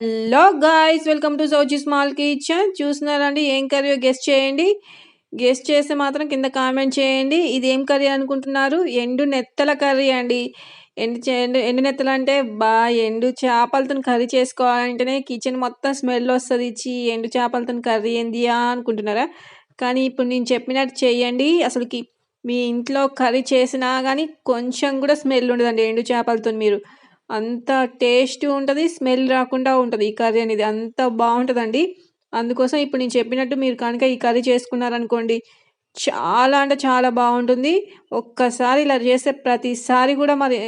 Hello guys welcome to Sowji small kitchen. చూస్తున్నారండి ఏం curry guest చేయండి? గెస్ట్ చేస్తే మాత్రం కింద కామెంట్ చేయండి. ఇది ఏం కర్రీ అనుకుంటున్నారు? ఎండు నెత్తల కర్రీ అండి. ఎండు ఎండు ఎండు నెత్తలు అంటే బా ఎండు చేపలతో కర్రీ చేసుకోవాలంటేనే కిచెన్ మొత్తం స్మెల్ వస్తుంది. ఇచ్చి ఎండు చేపలతో కర్రీ ఏంది అనుకుంటున్నారా? కానీ ఇప్పుడు నేను చెప్పినట్టు చేయండి. అసలుకి మీ ఇంట్లో కర్రీ చేసినా కానీ కొంచెం కూడా స్మెల్ ఉండదండి ఎండు చేపలతో మీరు. అంత టేస్ట్ ఉంటుంది స్మెల్ రాకుండా ఉంటుంది ఈ కర్రీ అనేది. అంత బాగుంటుందండి. అందుకోసం ఇప్పుడు నేను చెప్పినట్టు మీరు కనుక ఈ కర్రీ చేసుకున్నారనుకోండి చాలా అంటే చాలా బాగుంటుంది. ఒక్కసారి ఇలా చేస్తే ప్రతిసారి కూడా మరి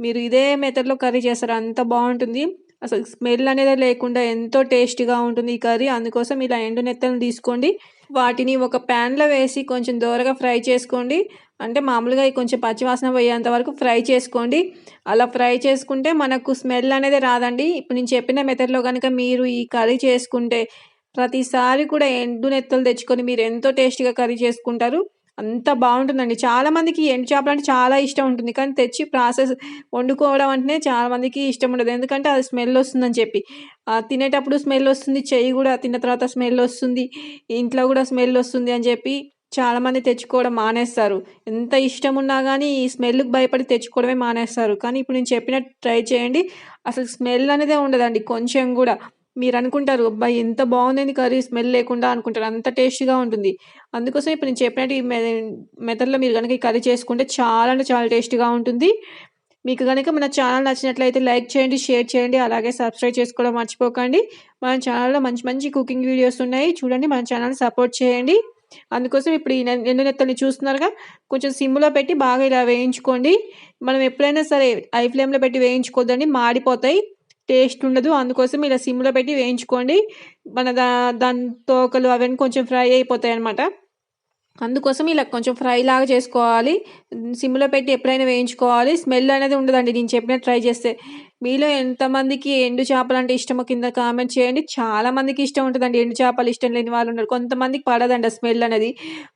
మీరు ఇదే మెథడ్లో కర్రీ చేస్తారు అంత బాగుంటుంది. అసలు స్మెల్ అనేది లేకుండా ఎంతో టేస్టీగా ఉంటుంది ఈ కర్రీ. అందుకోసం ఇలా ఎండు నెత్తలను తీసుకోండి. వాటిని ఒక ప్యాన్లో వేసి కొంచెం దోరగా ఫ్రై చేసుకోండి. అంటే మామూలుగా కొంచెం పచ్చివాసన పోయేంత వరకు ఫ్రై చేసుకోండి. అలా ఫ్రై చేసుకుంటే మనకు స్మెల్ అనేది రాదండి. ఇప్పుడు నేను చెప్పిన మెథడ్లో కనుక మీరు ఈ కర్రీ చేసుకుంటే ప్రతిసారి కూడా ఎండు నెత్తలు తెచ్చుకొని మీరు ఎంతో టేస్టీగా కర్రీ చేసుకుంటారు. అంత బాగుంటుందండి. చాలామందికి ఎండు చేపలు అంటే చాలా ఇష్టం ఉంటుంది. కానీ తెచ్చి ప్రాసెస్ వండుకోవడం అంటేనే చాలామందికి ఇష్టం ఉండదు. ఎందుకంటే అది స్మెల్ వస్తుందని చెప్పి. తినేటప్పుడు స్మెల్ వస్తుంది. చెయ్యి కూడా తిన్న తర్వాత స్మెల్ వస్తుంది. ఇంట్లో కూడా స్మెల్ వస్తుంది అని చెప్పి చాలామంది తెచ్చుకోవడం మానేస్తారు. ఎంత ఇష్టం ఉన్నా కానీ ఈ స్మెల్కి భయపడి తెచ్చుకోవడమే మానేస్తారు. కానీ ఇప్పుడు నేను చెప్పినట్టు ట్రై చేయండి. అసలు స్మెల్ అనేదే ఉండదండి. కొంచెం కూడా. మీరు అనుకుంటారు అబ్బాయి ఎంత బాగుంది కర్రీ స్మెల్ లేకుండా అనుకుంటారు. అంత టేస్టీగా ఉంటుంది. అందుకోసం ఇప్పుడు నేను చెప్పినట్టు ఈ మెథడ్లో మీరు కనుక ఈ కర్రీ చేసుకుంటే చాలా అంటే చాలా టేస్టీగా ఉంటుంది. మీకు కనుక మన ఛానల్ నచ్చినట్లయితే లైక్ చేయండి షేర్ చేయండి అలాగే సబ్స్క్రైబ్ చేసుకోవడం మర్చిపోకండి. మన ఛానల్లో మంచి మంచి కుకింగ్ వీడియోస్ ఉన్నాయి. చూడండి మన ఛానల్ సపోర్ట్ చేయండి. అందుకోసం ఇప్పుడు ఈ ఎండు నెత్తల్ని చూస్తున్నారుగా. కొంచెం సిమ్లో పెట్టి బాగా ఇలా వేయించుకోండి. మనం ఎప్పుడైనా సరే ఐ ఫ్లేమ్లో పెట్టి వేయించుకోద్దండి. మాడిపోతాయి. టేస్ట్ ఉండదు. అందుకోసం ఇలా సిమ్లో పెట్టి వేయించుకోండి. మన దా దాని తోకలు అవన్నీ కొంచెం ఫ్రై అయిపోతాయి అనమాట అందుకోసం ఇలా కొంచెం ఫ్రై లాగా చేసుకోవాలి. సిమ్లో పెట్టి ఎప్పుడైనా వేయించుకోవాలి. స్మెల్ అనేది ఉండదండి. నేను చెప్పిన ట్రై చేస్తే. మీలో ఎంతమందికి ఎండు చేపలు అంటే ఇష్టమో కింద కామెంట్ చేయండి. చాలా మందికి ఇష్టం ఉంటుందండి ఎండు చేపలు ఇష్టం లేని వాళ్ళు ఉన్నారు. కొంతమందికి పడదండి స్మెల్ అనేది.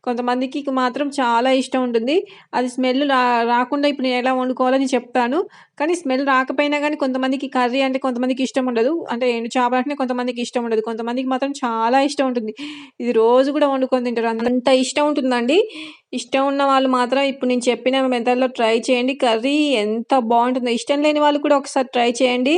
కొంతమందికి మాత్రం చాలా ఇష్టం ఉంటుంది. అది స్మెల్ రా రాకుండా ఇప్పుడు నేను ఎలా వండుకోవాలని చెప్తాను. కానీ స్మెల్ రాకపోయినా కానీ కొంతమందికి కర్రీ అంటే కొంతమందికి ఇష్టం ఉండదు. అంటే ఎండు చేపలు అంటే కొంతమందికి ఇష్టం ఉండదు. కొంతమందికి మాత్రం చాలా ఇష్టం ఉంటుంది. ఇది రోజు కూడా వండుకొని తింటారు. అంత ఇష్టం ఉంటుందండి. ఇష్టం ఉన్న వాళ్ళు మాత్రం ఇప్పుడు నేను చెప్పిన మెథడ్లో ట్రై చేయండి. కర్రీ ఎంత బాగుంటుందో ఇష్టం లేని వాళ్ళు కూడా ఒకసారి ట్రై చేయండి.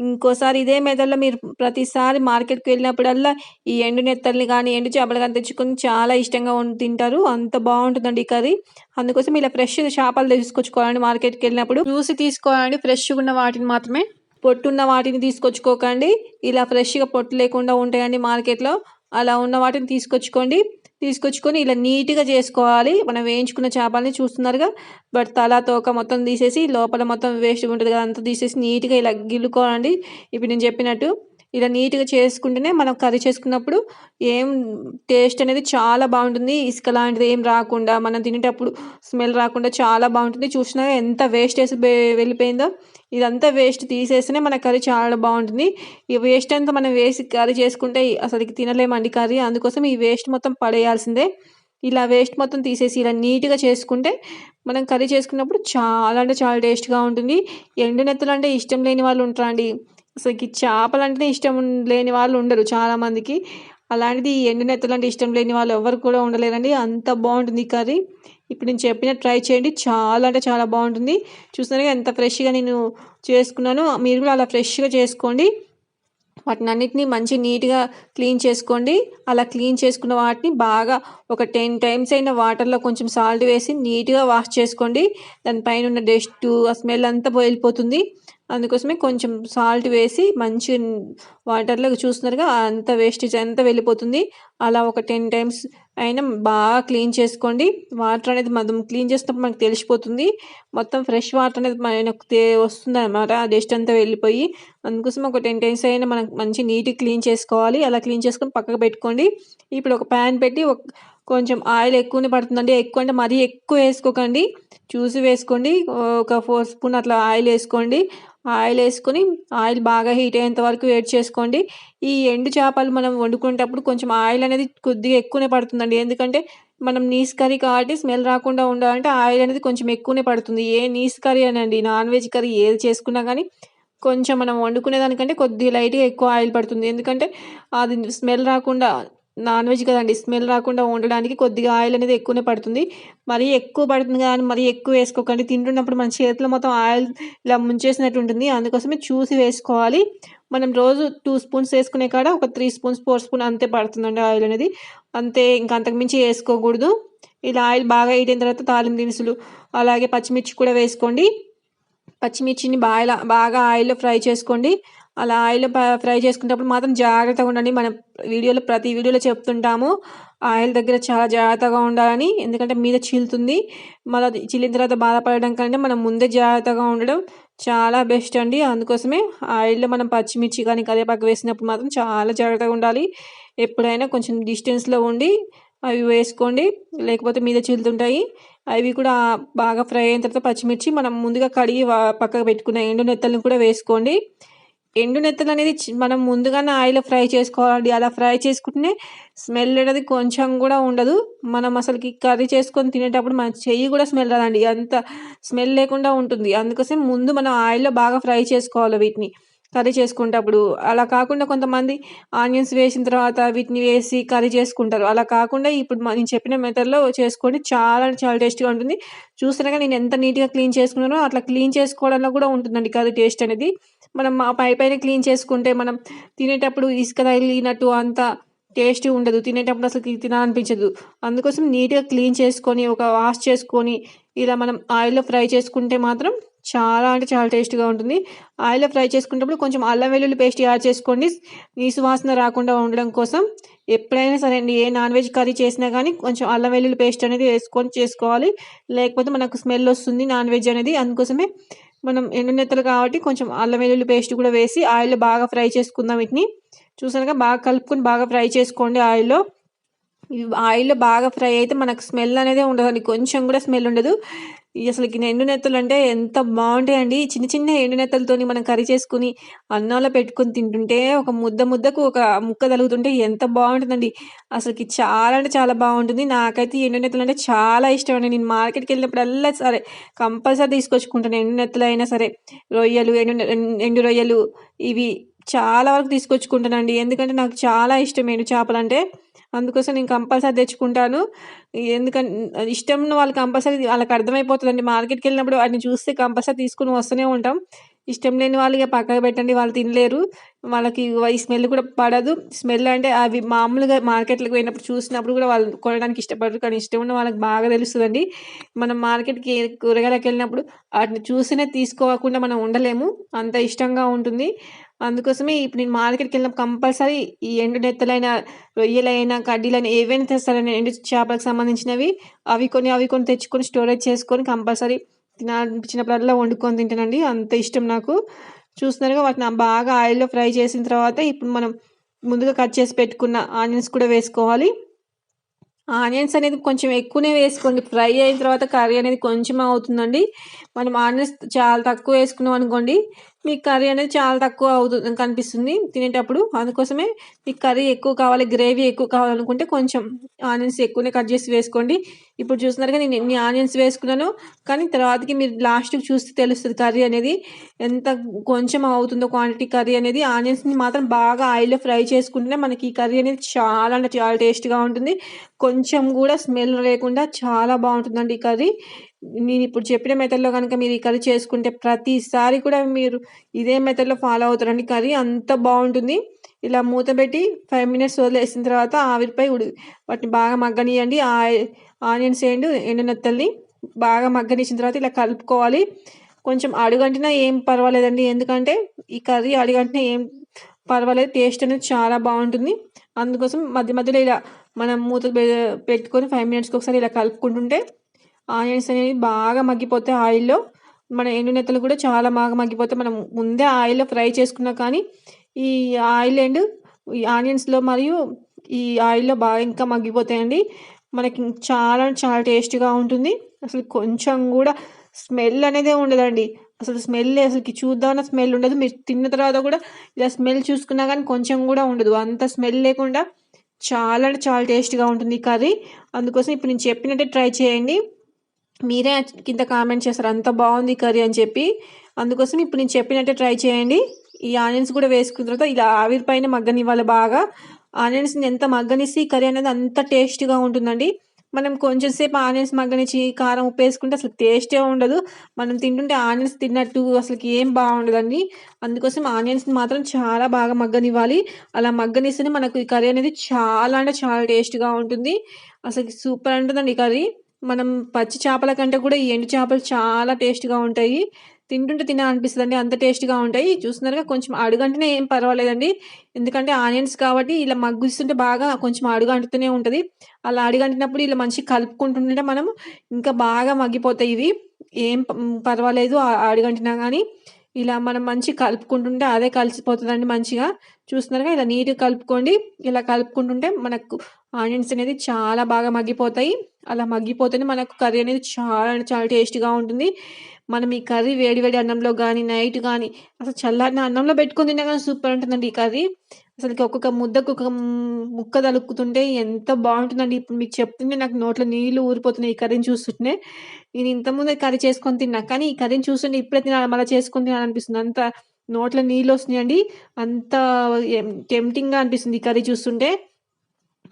ఇంకోసారి ఇదే మెథడ్లో మీరు ప్రతిసారి మార్కెట్కి వెళ్ళినప్పుడల్లా ఈ ఎండు నెత్తల్ని కానీ ఎండు చేపలు కానీ తెచ్చుకొని చాలా ఇష్టంగా తింటారు. అంత బాగుంటుందండి ఈ కర్రీ. అందుకోసం ఇలా ఫ్రెష్ చేపలు తీసుకొచ్చుకోవాలండి మార్కెట్కి వెళ్ళినప్పుడు. చూసి తీసుకోవాలండి. ఫ్రెష్గా ఉన్న వాటిని మాత్రమే. పొట్టున్న వాటిని తీసుకొచ్చుకోకండి. ఇలా ఫ్రెష్గా పొట్టు లేకుండా ఉంటాయండి మార్కెట్లో. అలా ఉన్న వాటిని తీసుకొచ్చుకోండి. తీసుకొచ్చుకొని ఇలా నీట్గా చేసుకోవాలి. మనం వేయించుకున్న చేపల్ని చూస్తున్నారుగా. బట్ తల తోక మొత్తం తీసేసి లోపల మొత్తం వేస్ట్ ఉంటుంది కదా అంతా తీసేసి నీట్గా ఇలా గిల్లుకోవాలండి. ఇప్పుడు నేను చెప్పినట్టు ఇలా నీట్గా చేసుకుంటేనే మనం కర్రీ చేసుకున్నప్పుడు ఏం టేస్ట్ అనేది చాలా బాగుంటుంది. ఇసుక లాంటిది ఏం రాకుండా మనం తినేటప్పుడు స్మెల్ రాకుండా చాలా బాగుంటుంది. చూసినా ఎంత వేస్ట్ వేసి వెళ్ళిపోయిందో. ఇదంతా వేస్ట్ తీసేస్తేనే మన కర్రీ చాలా బాగుంటుంది. ఈ వేస్ట్ అంతా మనం వేసి కర్రీ చేసుకుంటే అసలు తినలేమండి కర్రీ అందుకోసం ఈ వేస్ట్ మొత్తం పడేయాల్సిందే. ఇలా వేస్ట్ మొత్తం తీసేసి ఇలా నీట్గా చేసుకుంటే మనం కర్రీ చేసుకున్నప్పుడు చాలా అంటే చాలా టేస్ట్గా ఉంటుంది. ఎండు నెత్తలు అంటే ఇష్టం లేని వాళ్ళు ఉంటారండి అసలు చేపలు అంటే ఇష్టం లేని వాళ్ళు ఉండరు చాలామందికి అలాంటిది ఎండు నెత్తలు అంటే ఇష్టం లేని వాళ్ళు ఎవరు కూడా ఉండలేరండి. అంత బాగుంటుంది కర్రీ ఇప్పుడు నేను చెప్పిన ట్రై చేయండి. చాలా అంటే చాలా బాగుంటుంది. చూస్తున్నారుగా ఎంత ఫ్రెష్గా నేను చేసుకున్నాను. మీరు కూడా అలా ఫ్రెష్గా చేసుకోండి. వాటిని అన్నిటిని మంచి నీట్గా క్లీన్ చేసుకోండి. అలా క్లీన్ చేసుకున్న వాటిని బాగా ఒక టెన్ టైమ్స్ అయిన వాటర్లో కొంచెం సాల్ట్ వేసి నీట్గా వాష్ చేసుకోండి. దానిపైన ఉన్న డస్ట్ ఆ స్మెల్ అంతా వెళ్ళిపోతుంది అందుకోసమే కొంచెం సాల్ట్ వేసి మంచి వాటర్లో చూస్తున్నారుగా అంత వేస్టేజ్ అంతా వెళ్ళిపోతుంది. అలా ఒక టెన్ టైమ్స్ అయినా బాగా క్లీన్ చేసుకోండి. వాటర్ అనేది మనం క్లీన్ చేసినప్పుడు మనకు తెలిసిపోతుంది. మొత్తం ఫ్రెష్ వాటర్ అనేది మనకు వస్తుంది అనమాట ఆ డస్ట్ అంతా వెళ్ళిపోయి అందుకోసం ఒక టెన్ టైమ్స్ అయినా మనం మంచి నీట్గా క్లీన్ చేసుకోవాలి. అలా క్లీన్ చేసుకొని పక్కకు పెట్టుకోండి. ఇప్పుడు ఒక ప్యాన్ పెట్టి ఒక కొంచెం ఆయిల్ ఎక్కువనే పడుతుందండి. ఎక్కువ అంటే మరీ ఎక్కువ వేసుకోకండి. చూసి వేసుకోండి. ఒక ఫోర్ స్పూన్ అట్లా ఆయిల్ వేసుకోండి. ఆయిల్ వేసుకొని ఆయిల్ బాగా హీట్ అయ్యేంత వరకు వెయిట్ చేసుకోండి. ఈ ఎండు చేపలు మనం వండుకునేటప్పుడు కొంచెం ఆయిల్ అనేది కొద్దిగా ఎక్కువనే పడుతుందండి. ఎందుకంటే మనం నీస్ కర్రీ కాబట్టి స్మెల్ రాకుండా ఉండాలంటే ఆయిల్ అనేది కొంచెం ఎక్కువనే పడుతుంది. ఏ నీస్ కర్రీ అనండి నాన్ వెజ్ కర్రీ ఏది చేసుకున్నా కానీ కొంచెం మనం వండుకునే దానికంటే కొద్దిగా లైట్గా ఎక్కువ ఆయిల్ పడుతుంది. ఎందుకంటే అది స్మెల్ రాకుండా నాన్ వెజ్ కదండి. స్మెల్ రాకుండా ఉండడానికి కొద్దిగా ఆయిల్ అనేది ఎక్కువనే పడుతుంది. మరీ ఎక్కువ పడుతుంది కానీ మరీ ఎక్కువ వేసుకోకండి. తింటున్నప్పుడు మన చేతిలో మొత్తం ఆయిల్ ఇలా ముంచేసినట్టు ఉంటుంది. అందుకోసమే చూసి వేసుకోవాలి. మనం రోజు టూ స్పూన్స్ వేసుకునే కాడ ఒక త్రీ స్పూన్స్ ఫోర్ స్పూన్ అంతే పడుతుందండి ఆయిల్ అనేది. అంతే ఇంకా అంతకుమించి వేసుకోకూడదు. ఇలా ఆయిల్ బాగా వేయటైన తర్వాత తాలిం దినుసులు అలాగే పచ్చిమిర్చి కూడా వేసుకోండి. పచ్చిమిర్చిని బాగా బాగా ఆయిల్లో ఫ్రై చేసుకోండి. అలా ఆయిల్ ఫ్రై చేసుకునేటప్పుడు మాత్రం జాగ్రత్తగా ఉండండి. మనం వీడియోలో ప్రతి వీడియోలో చెప్తుంటాము ఆయిల్ దగ్గర చాలా జాగ్రత్తగా ఉండాలని. ఎందుకంటే మీద చీలుతుంది. మళ్ళీ చీలిన తర్వాత బాధపడడం కంటే మనం ముందే జాగ్రత్తగా ఉండడం చాలా బెస్ట్ అండి. అందుకోసమే ఆయిల్లో మనం పచ్చిమిర్చి కానీ కరివేపాకు వేసినప్పుడు మాత్రం చాలా జాగ్రత్తగా ఉండాలి. ఎప్పుడైనా కొంచెం డిస్టెన్స్లో ఉండి అవి వేసుకోండి. లేకపోతే మీద చీలుతుంటాయి. అవి కూడా బాగా ఫ్రై అయిన తర్వాత పచ్చిమిర్చి మనం ముందుగా కడిగి పక్కకు పెట్టుకున్న ఎండు నెత్తలను కూడా వేసుకోండి. ఎండు నెత్తలు అనేది మనం ముందుగానే ఆయిల్ ఫ్రై చేసుకోవాలండి అలా ఫ్రై చేసుకుంటే స్మెల్ అనేది కొంచెం కూడా ఉండదు. మనం అసలుకి కర్రీ చేసుకొని తినేటప్పుడు మన చెయ్యి కూడా స్మెల్ రాదండి. అంత స్మెల్ లేకుండా ఉంటుంది. అందుకోసం ముందు మనం ఆయిల్లో బాగా ఫ్రై చేసుకోవాలి వీటిని. కర్రీ చేసుకునేటప్పుడు అలా కాకుండా కొంతమంది ఆనియన్స్ వేసిన తర్వాత వీటిని వేసి కర్రీ చేసుకుంటారు. అలా కాకుండా ఇప్పుడు నేను చెప్పిన మెథడ్లో చేసుకోండి. చాలా చాలా టేస్ట్గా ఉంటుంది. చూసినాక నేను ఎంత నీట్గా క్లీన్ చేసుకున్నానో అట్లా క్లీన్ చేసుకోవడంలో కూడా ఉంటుందండి కర్రీ టేస్ట్ అనేది. మనం పై పైన క్లీన్ చేసుకుంటే మనం తినేటప్పుడు ఇసుక తగిలినట్టు అంత టేస్ట్ ఉండదు. తినేటప్పుడు అసలు తినాలనిపించదు. అందుకోసం నీట్గా క్లీన్ చేసుకొని ఒక వాష్ చేసుకొని ఇలా మనం ఆయిల్లో ఫ్రై చేసుకుంటే మాత్రం చాలా అంటే చాలా టేస్ట్గా ఉంటుంది. ఆయిల్లో ఫ్రై చేసుకునేటప్పుడు కొంచెం అల్లం వెల్లుల్లి పేస్ట్ యాడ్ చేసుకోండి. నీసు వాసన రాకుండా ఉండడం కోసం ఎప్పుడైనా సరే అండి ఏ నాన్ వెజ్ కర్రీ చేసినా కానీ కొంచెం అల్లం వెల్లుల్లి పేస్ట్ అనేది వేసుకొని చేసుకోవాలి. లేకపోతే మనకు స్మెల్ వస్తుంది నాన్ వెజ్ అనేది. అందుకోసమే మనం ఎండునెత్తలు కాబట్టి కొంచెం అల్లం వెల్లుల్లి పేస్ట్ కూడా వేసి ఆయిల్లో బాగా ఫ్రై చేసుకుందాం వీటిని. చూసానుగా బాగా కలుపుకొని బాగా ఫ్రై చేసుకోండి ఆయిల్లో. ఆయిల్లో బాగా ఫ్రై అయితే మనకు స్మెల్ అనేది ఉండదండి కొంచెం కూడా స్మెల్ ఉండదు. అసలుకి ఎండు నెత్తలు అంటే ఎంత బాగుంటాయండి. చిన్న చిన్న ఎండు నెత్తలతోని మనం కర్రీ చేసుకుని అన్నంలో పెట్టుకొని తింటుంటే ఒక ముద్ద ముద్దకు ఒక ముక్క తలుగుతుంటే ఎంత బాగుంటుందండి. అసలుకి చాలా అంటే చాలా బాగుంటుంది. నాకైతే ఎండు నెత్తలు అంటే చాలా ఇష్టం అండి. నేను మార్కెట్కి వెళ్ళినప్పుడల్లా సరే కంపల్సరీ తీసుకొచ్చుకుంటాను. ఎండు నెత్తలు అయినా సరే రొయ్యలు ఎండు ఎండు రొయ్యలు ఇవి చాలా వరకు తీసుకొచ్చుకుంటానండి. ఎందుకంటే నాకు చాలా ఇష్టం ఎండు చేపలు అంటే అందుకోసం నేను కంపల్సరీ తెచ్చుకుంటాను. ఎందుకంటే ఇష్టం ఉన్న వాళ్ళు కంపల్సరీ వాళ్ళకి అర్థమైపోతుందండి. మార్కెట్కి వెళ్ళినప్పుడు వాటిని చూస్తే కంపల్సరీ తీసుకుని వస్తూనే ఉంటాం. ఇష్టం లేని వాళ్ళు ఇక పక్కకు పెట్టండి. వాళ్ళు తినలేరు. వాళ్ళకి ఈ స్మెల్ కూడా పడదు. స్మెల్ అంటే అవి మామూలుగా మార్కెట్లకు పోయినప్పుడు చూసినప్పుడు కూడా వాళ్ళు కొనడానికి ఇష్టపడరు. కానీ ఇష్టం ఉన్న వాళ్ళకి బాగా తెలుస్తుందండి. మనం మార్కెట్కి కూరగాయలకు వెళ్ళినప్పుడు వాటిని చూసినే తీసుకోకుండా మనం ఉండలేము. అంత ఇష్టంగా ఉంటుంది. అందుకోసమే ఇప్పుడు నేను మార్కెట్కి వెళ్ళినప్పుడు కంపల్సరీ ఈ ఎండు నెత్తలైన రొయ్యలైనా కడ్డీలైనా ఏవైనా తెస్తారని ఎండు చేపలకు సంబంధించినవి అవి కొన్ని అవి కొన్ని తెచ్చుకొని స్టోరేజ్ చేసుకొని కంపల్సరీ తినాలనిపించినప్పుడల్లా వండుకొని తింటానండి. అంత ఇష్టం నాకు. చూస్తున్నారుగా వాటిని బాగా ఆయిల్లో ఫ్రై చేసిన తర్వాత ఇప్పుడు మనం ముందుగా కట్ చేసి పెట్టుకున్న ఆనియన్స్ కూడా వేసుకోవాలి. ఆనియన్స్ అనేది కొంచెం ఎక్కువనే వేసుకోండి. ఫ్రై అయిన తర్వాత కర్రీ అనేది కొంచెం అవుతుందండి. మనం ఆనియన్స్ చాలా తక్కువ వేసుకున్నాం అనుకోండి మీకు కర్రీ అనేది చాలా తక్కువ అవుతుంది కనిపిస్తుంది తినేటప్పుడు. అందుకోసమే మీకు కర్రీ ఎక్కువ కావాలి గ్రేవీ ఎక్కువ కావాలనుకుంటే కొంచెం ఆనియన్స్ ఎక్కువనే కట్ చేసి వేసుకోండి. ఇప్పుడు చూస్తున్నారుగా నేను ఎన్ని ఆనియన్స్ వేసుకున్నాను కానీ తర్వాతకి మీరు లాస్ట్కి చూస్తే తెలుస్తుంది కర్రీ అనేది ఎంత కొంచెం అవుతుందో క్వాంటిటీ కర్రీ అనేది. ఆనియన్స్ని మాత్రం బాగా ఆయిల్లో ఫ్రై చేసుకుంటేనే మనకి ఈ కర్రీ అనేది చాలా అంటే చాలా టేస్ట్గా ఉంటుంది. కొంచెం కూడా స్మెల్ లేకుండా చాలా బాగుంటుందండి ఈ కర్రీ. నేను ఇప్పుడు చెప్పిన మెథడ్లో కనుక మీరు ఈ కర్రీ చేసుకుంటే ప్రతిసారి కూడా మీరు ఇదే మెథడ్లో ఫాలో అవుతారండి. కర్రీ అంత బాగుంటుంది. ఇలా మూత పెట్టి ఫైవ్ మినిట్స్ వదిలేసిన తర్వాత ఆవిరిపై ఉడి వాటిని బాగా మగ్గనియండి ఆనియన్స్ వేయండి ఎండునెత్తల్ని బాగా మగ్గనిచ్చిన తర్వాత ఇలా కలుపుకోవాలి. కొంచెం అడుగంటినా ఏం పర్వాలేదండి. ఎందుకంటే ఈ కర్రీ అడుగంటినా ఏం పర్వాలేదు. టేస్ట్ అనేది చాలా బాగుంటుంది. అందుకోసం మధ్య మధ్యలో ఇలా మనం మూత పెట్టుకొని ఫైవ్ మినిట్స్కి ఒకసారి ఇలా కలుపుకుంటుంటే ఆనియన్స్ అనేవి బాగా మగ్గిపోతాయి ఆయిల్లో. మన ఎండునెత్తలు కూడా చాలా బాగా మగ్గిపోతాయి. మనం ముందే ఆయిల్లో ఫ్రై చేసుకున్నా కానీ ఈ ఆయిల్ అండ్ ఈ ఆనియన్స్లో మరియు ఈ ఆయిల్లో బాగా ఇంకా మగ్గిపోతాయండి. మనకి చాలా చాలా టేస్ట్గా ఉంటుంది. అసలు కొంచెం కూడా స్మెల్ అనేది ఉండదండి. అసలు స్మెల్ అసలుకి చూద్దామన్న స్మెల్ ఉండదు. మీరు తిన్న తర్వాత కూడా ఇలా స్మెల్ చూసుకున్నా కానీ కొంచెం కూడా ఉండదు. అంత స్మెల్ లేకుండా చాలా అంటే చాలా టేస్ట్గా ఉంటుంది కర్రీ. అందుకోసం ఇప్పుడు నేను చెప్పినట్టే ట్రై చేయండి. మీరే కింద కామెంట్ చేస్తారు అంత బాగుంది కర్రీ అని చెప్పి. అందుకోసం ఇప్పుడు నేను చెప్పినట్టే ట్రై చేయండి. ఈ ఆనియన్స్ కూడా వేసుకున్న తర్వాత ఇలా ఆవిరి పైన మగ్గనివ్వాలి బాగా. ఆనియన్స్ని ఎంత మగ్గనిస్తే ఈ కర్రీ అనేది అంత టేస్ట్గా ఉంటుందండి. మనం కొంచెం సేపు ఆనియన్స్ మగ్గనిచ్చి కారం ఉప్పు వేసుకుంటే అసలు టేస్టే ఉండదు. మనం తింటుంటే ఆనియన్స్ తిన్నట్టు అసలుకి ఏం బాగుండదండి. అందుకోసం ఆనియన్స్ని మాత్రం చాలా బాగా మగ్గనివ్వాలి. అలా మగ్గనిస్తేనే మనకు ఈ కర్రీ అనేది చాలా అంటే చాలా టేస్ట్గా ఉంటుంది. అసలు సూపర్ ఉంటుందండి ఈ కర్రీ. మనం పచ్చి చేపల కంటే కూడా ఈ ఎండు చేపలు చాలా టేస్ట్గా ఉంటాయి. తింటుంటే తినాలనిపిస్తుందండి అంత టేస్ట్గా ఉంటాయి. చూస్తున్నారుగా కొంచెం అడుగంటేనే ఏం పర్వాలేదండి. ఎందుకంటే ఆనియన్స్ కాబట్టి ఇలా మగ్గుస్తుంటే బాగా కొంచెం అడుగంటుతూనే ఉంటుంది. అలా అడుగంటినప్పుడు ఇలా మంచిగా కలుపుకుంటుంటే మనం ఇంకా బాగా మగ్గిపోతాయి ఇవి. ఏం పర్వాలేదు. అడుగంటినా కానీ ఇలా మనం మంచిగా కలుపుకుంటుంటే అదే కలిసిపోతుందండి మంచిగా. చూస్తున్నారుగా ఇలా నీట్గా కలుపుకోండి. ఇలా కలుపుకుంటుంటే మనకు ఆనియన్స్ అనేది చాలా బాగా మగ్గిపోతాయి. అలా మగ్గిపోతేనే మనకు కర్రీ అనేది చాలా చాలా టేస్ట్గా ఉంటుంది. మనం ఈ కర్రీ వేడి వేడి అన్నంలో కానీ నైట్ కానీ అసలు చల్లారిన అన్నంలో పెట్టుకుని తిన్నా కానీ సూపర్ ఉంటుందండి ఈ కర్రీ. అసలుకి ఒక్కొక్క ముద్దకు ఒక ముక్క తలుక్కుతుంటే ఎంత బాగుంటుందండి. ఇప్పుడు మీకు చెప్తుంటే నాకు నోట్లో నీళ్ళు ఊరిపోతున్నాయి ఈ కర్రీని చూస్తుంటే. నేను ఇంతకుముందే కర్రీ చేసుకొని తిన్నా కానీ ఈ కర్రీని చూస్తుంటే ఇప్పుడే తినాలి మళ్ళీ చేసుకొని తినాలనిపిస్తుంది. అంత నోట్లో నీళ్ళు వస్తున్నాయండి. అంత టెంప్టింగ్గా అనిపిస్తుంది ఈ కర్రీ చూస్తుంటే.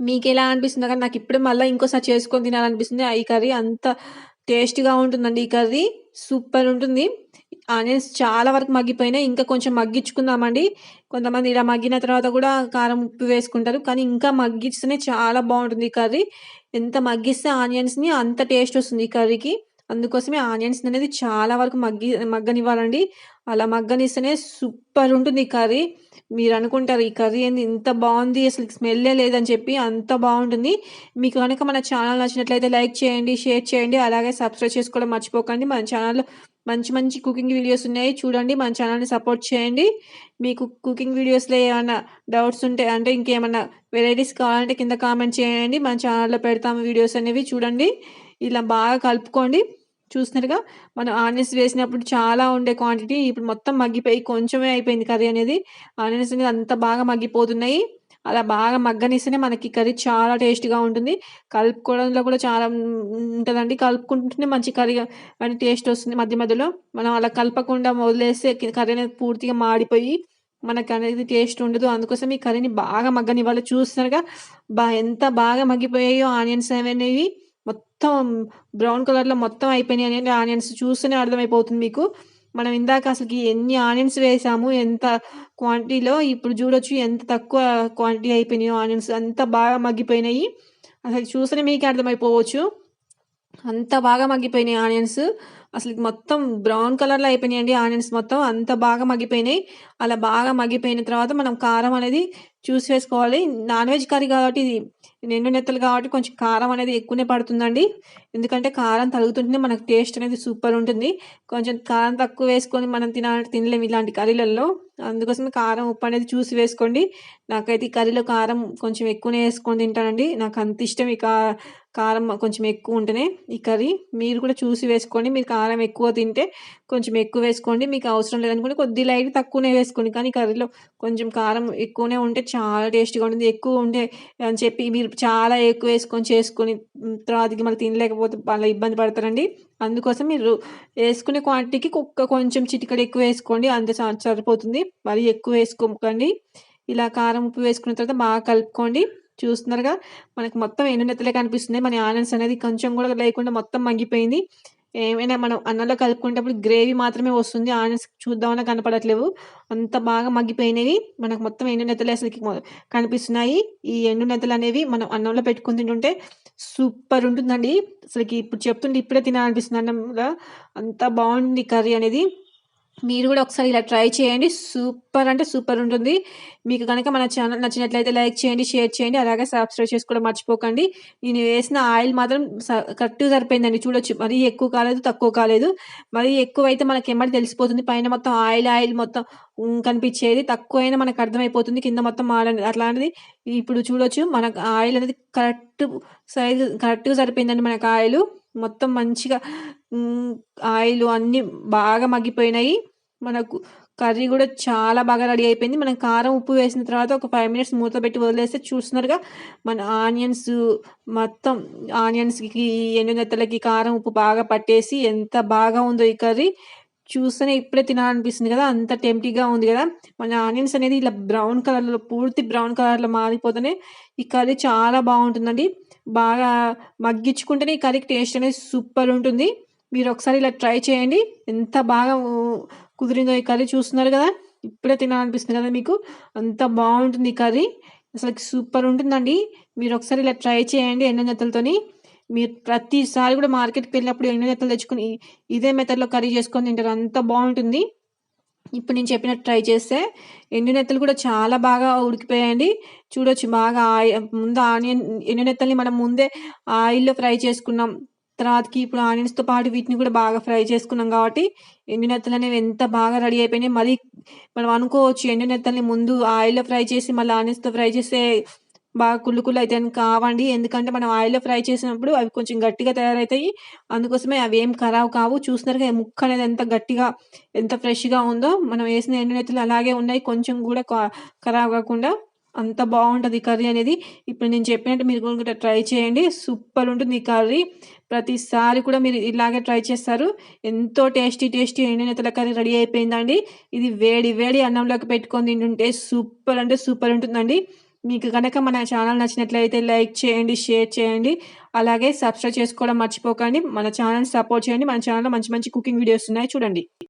మీకు ఎలా అనిపిస్తుంది కానీ నాకు ఇప్పుడే మళ్ళీ ఇంకోసారి చేసుకొని తినాలనిపిస్తుంది. ఈ కర్రీ అంత టేస్ట్గా ఉంటుందండి ఈ కర్రీ. సూపర్ ఉంటుంది. ఆనియన్స్ చాలా వరకు మగ్గిపోయినాయి. ఇంకా కొంచెం మగ్గించుకుందామండి. కొంతమంది ఇలా మగ్గిన తర్వాత కూడా కారం ఉప్పు వేసుకుంటారు. కానీ ఇంకా మగ్గిస్తేనే చాలా బాగుంటుంది ఈ కర్రీ. ఎంత మగ్గిస్తే ఆనియన్స్ని అంత టేస్ట్ వస్తుంది ఈ కర్రీకి. అందుకోసమే ఆనియన్స్ అనేది చాలా వరకు మగ్గి మగ్గనివ్వాలండి. అలా మగ్గనిస్తేనే సూపర్ ఉంటుంది ఈ కర్రీ. మీరు అనుకుంటారు ఈ కర్రీ ఏంది ఇంత బాగుంది అసలు స్మెల్లే లేదని చెప్పి అంత బాగుంటుంది. మీకు కనుక మన ఛానల్ నచ్చినట్లయితే లైక్ చేయండి షేర్ చేయండి అలాగే సబ్స్క్రైబ్ చేసుకోవడం మర్చిపోకండి. మన ఛానల్లో మంచి మంచి కుకింగ్ వీడియోస్ ఉన్నాయి చూడండి మన ఛానల్ని సపోర్ట్ చేయండి. మీకు కుకింగ్ వీడియోస్లో ఏమైనా డౌట్స్ ఉంటే అంటే ఇంకేమైనా వెరైటీస్ కావాలంటే కింద కామెంట్ చేయండి. మన ఛానల్లో పెడతాము వీడియోస్ అనేవి చూడండి. ఇలా బాగా కలుపుకోండి. చూస్తున్నారుగా మనం ఆనియన్స్ వేసినప్పుడు చాలా ఉండే క్వాంటిటీ ఇప్పుడు మొత్తం మగ్గిపోయి కొంచెమే అయిపోయింది కర్రీ అనేది. ఆనియన్స్ అనేది అంత బాగా మగ్గిపోతున్నాయి. అలా బాగా మగ్గనిస్తేనే మనకి కర్రీ చాలా టేస్ట్గా ఉంటుంది. కలుపుకోవడంలో కూడా చాలా ఉంటుందండి. కలుపుకుంటుంటే మంచి కర్రీ అని టేస్ట్ వస్తుంది మధ్య మధ్యలో. మనం అలా కలపకుండా వదిలేస్తే కర్రీ అనేది పూర్తిగా మాడిపోయి మనకు అనేది టేస్ట్ ఉండదు. అందుకోసం ఈ కర్రీని బాగా మగ్గనివ్వాలి. చూస్తున్నారుగా బా ఎంత బాగా మగ్గిపోయాయో ఆనియన్స్ అనేవి. మొత్తం బ్రౌన్ కలర్లో మొత్తం అయిపోయినాయి అని ఆనియన్స్ చూస్తేనే అర్థమైపోతుంది మీకు. మనం ఇందాక అసలుకి ఎన్ని ఆనియన్స్ వేసాము ఎంత క్వాంటిటీలో ఇప్పుడు చూడొచ్చు ఎంత తక్కువ క్వాంటిటీ అయిపోయినాయో ఆనియన్స్. అంత బాగా మగ్గిపోయినాయి. అసలు చూస్తేనే మీకు అర్థమైపోవచ్చు. అంత బాగా మగ్గిపోయినాయి ఆనియన్స్. అసలు మొత్తం బ్రౌన్ కలర్లో అయిపోయినాయండి ఆనియన్స్ మొత్తం. అంత బాగా మగ్గిపోయినాయి. అలా బాగా మగ్గిపోయిన తర్వాత మనం కారం అనేది చూసి వేసుకోవాలి. నాన్ వెజ్ కర్రీ కాబట్టి ఇది నిండు నెత్తలు కాబట్టి కొంచెం కారం అనేది ఎక్కువనే పడుతుందండి. ఎందుకంటే కారం తగులుతుంటేనే మనకు టేస్ట్ అనేది సూపర్ ఉంటుంది. కొంచెం కారం తక్కువ వేసుకొని మనం తినాలంటే తినలేము ఇలాంటి కర్రీలలో. అందుకోసమే కారం ఉప్పు అనేది చూసి వేసుకోండి. నాకైతే ఈ కర్రీలో కారం కొంచెం ఎక్కువనే వేసుకొని తింటానండి. నాకు అంత ఇష్టం ఈ కారం కొంచెం ఎక్కువ ఉంటేనే ఈ కర్రీ. మీరు కూడా చూసి వేసుకోండి. మీరు కారం ఎక్కువ తింటే కొంచెం ఎక్కువ వేసుకోండి. మీకు అవసరం లేదనుకోండి కొద్ది లైట్ తక్కువనే వేసుకోండి. కానీ కర్రీలో కొంచెం కారం ఎక్కువనే ఉంటే చాలా టేస్ట్గా ఉంటుంది. ఎక్కువ ఉంటే అని చెప్పి మీరు చాలా ఎక్కువ వేసుకొని చేసుకొని తర్వాతకి మళ్ళీ తినలేకపోతే మళ్ళీ ఇబ్బంది పడతారండి. అందుకోసం మీరు వేసుకునే క్వాంటిటీకి కుక్క కొంచెం చిటికడ ఎక్కువ వేసుకోండి. అంత సరిపోతుంది. మరి ఎక్కువ వేసుకోకండి. ఇలా కారం ఉప్పు వేసుకున్న తర్వాత బాగా కలుపుకోండి. చూస్తున్నారుగా. మనకు మొత్తం నెత్తలే కనిపిస్తుంది మన ఆనియన్స్ అనేది కొంచెం కూడా లేకుండా మొత్తం మగ్గిపోయింది. ఏమైనా మనం అన్నంలో కలుపుకునేటప్పుడు గ్రేవీ మాత్రమే వస్తుంది. ఆనియన్స్ చూద్దామన్నా కనపడట్లేవు. అంత బాగా మగ్గిపోయినవి. మనకు మొత్తం ఎండు నెత్తలు అసలుకి కనిపిస్తున్నాయి. ఈ ఎండు నెత్తలు అనేవి మనం అన్నంలో పెట్టుకుని తింటుంటే సూపర్ ఉంటుందండి. అసలుకి ఇప్పుడు చెప్తుంటే ఇప్పుడే తినాలనిపిస్తుంది అన్నంలో. అంత బాగుంది కర్రీ అనేది. మీరు కూడా ఒకసారి ఇలా ట్రై చేయండి. సూపర్ అంటే సూపర్ ఉంటుంది. మీకు కనుక మన ఛానల్ నచ్చినట్లయితే లైక్ చేయండి షేర్ చేయండి. అలాగే సబ్స్క్రైబ్ చేసుకోవడం మర్చిపోకండి. నేను వేసిన ఆయిల్ మాత్రం కరెక్ట్గా సరిపోయిందండి. చూడొచ్చు. మరీ ఎక్కువ కాలేదు తక్కువ కాలేదు. మరీ ఎక్కువ అయితే మనకి ఎమ్మడి తెలిసిపోతుంది. పైన మొత్తం ఆయిల్ ఆయిల్ మొత్తం కనిపించేది. తక్కువ అయినా మనకు అర్థమైపోతుంది. కింద మొత్తం మాడండి అట్లాంటిది. ఇప్పుడు చూడొచ్చు. మనకు ఆయిల్ అనేది కరెక్ట్ సైజ్ కరెక్ట్గా సరిపోయిందండి మనకు ఆయిల్. మొత్తం మంచిగా ఆయిల్ అన్నీ బాగా మగ్గిపోయినాయి. మనకు కర్రీ కూడా చాలా బాగా రెడీ అయిపోయింది. మనం కారం ఉప్పు వేసిన తర్వాత ఒక ఫైవ్ మినిట్స్ మూత పెట్టి వదిలేస్తే చూస్తున్నారుగా మన ఆనియన్స్ మొత్తం ఆనియన్స్కి ఎండు నెత్తలకి కారం ఉప్పు బాగా పట్టేసి ఎంత బాగా ఉందో ఈ కర్రీ. చూస్తేనే ఇప్పుడే తినాలనిపిస్తుంది కదా! అంత టెంప్టీగా ఉంది కదా! మన ఆనియన్స్ అనేది ఇలా బ్రౌన్ కలర్‌లో పూర్తి బ్రౌన్ కలర్‌లో మారిపోతేనే ఈ కర్రీ చాలా బాగుంటుందండి బాగా మగ్గించుకుంటేనే ఈ కర్రీకి టేస్ట్ అనేది సూపర్ ఉంటుంది. మీరు ఒకసారి ఇలా ట్రై చేయండి. ఎంత బాగా కుదిరిందో ఈ కర్రీ చూస్తున్నారు కదా! ఇప్పుడే తినాలనిపిస్తుంది కదా మీకు. అంత బాగుంటుంది ఈ కర్రీ. అసలు సూపర్ ఉంటుందండి. మీరు ఒకసారి ఇలా ట్రై చేయండి ఎండ జతలతోని మీరు ప్రతిసారి కూడా మార్కెట్‌కి వెళ్ళినప్పుడు ఎండు నెత్తలు తెచ్చుకుని ఇదే మెథడ్‌లో కర్రీ చేసుకొని తింటారు. అంత బాగుంటుంది ఇప్పుడు నేను చెప్పినట్టు ట్రై చేస్తే ఎండు నెత్తలు కూడా చాలా బాగా ఉడికిపోయాయండి. చూడొచ్చు బాగా ఆయి ముందు ఆనియన్ ఎండు నెత్తల్ని మనం ముందే ఆయిల్‌లో ఫ్రై చేసుకున్నాం. తర్వాతకి ఇప్పుడు ఆనియన్స్‌తో పాటు వీటిని కూడా బాగా ఫ్రై చేసుకున్నాం కాబట్టి ఎండు నెత్తలనేవి ఎంత బాగా రెడీ అయిపోయినాయి. మళ్ళీ మనం అనుకోవచ్చు ఎండు నెత్తల్ని ముందు ఆయిల్‌లో ఫ్రై చేసి మళ్ళీ ఆనియన్స్‌తో ఫ్రై చేస్తే బాగా కుళ్ళు అయితే కావండి. ఎందుకంటే మనం ఆయిల్‌లో ఫ్రై చేసినప్పుడు అవి కొంచెం గట్టిగా తయారవుతాయి. అందుకోసమే అవి ఏం ఖరాబ్ కావు. చూస్తున్నారుగా ముక్క అనేది ఎంత గట్టిగా ఎంత ఫ్రెష్‌గా ఉందో. మనం వేసిన ఎండునెత్తులు అలాగే ఉన్నాయి. కొంచెం కూడా ఖరాబ్ కాకుండా అంత బాగుంటుంది కర్రీ అనేది. ఇప్పుడు నేను చెప్పినట్టు మీరు కూడా ట్రై చేయండి. సూపర్ ఉంటుంది ఈ కర్రీ. ప్రతిసారి కూడా మీరు ఇలాగే ట్రై చేస్తారు. ఎంతో టేస్టీ టేస్టీ ఎండు కర్రీ రెడీ అయిపోయిందండి. ఇది వేడి వేడి అన్నంలోకి పెట్టుకొని తింటుంటే సూపర్ అంటే సూపర్ ఉంటుందండి. మీకు కనుక మన ఛానల్ నచ్చినట్లయితే లైక్ చేయండి, షేర్ చేయండి. అలాగే సబ్స్క్రైబ్ చేసుకోవడం మర్చిపోకండి. మన ఛానల్ సపోర్ట్ చేయండి. మన ఛానల్‌లో మంచి మంచి కుకింగ్ వీడియోస్ ఉన్నాయి చూడండి.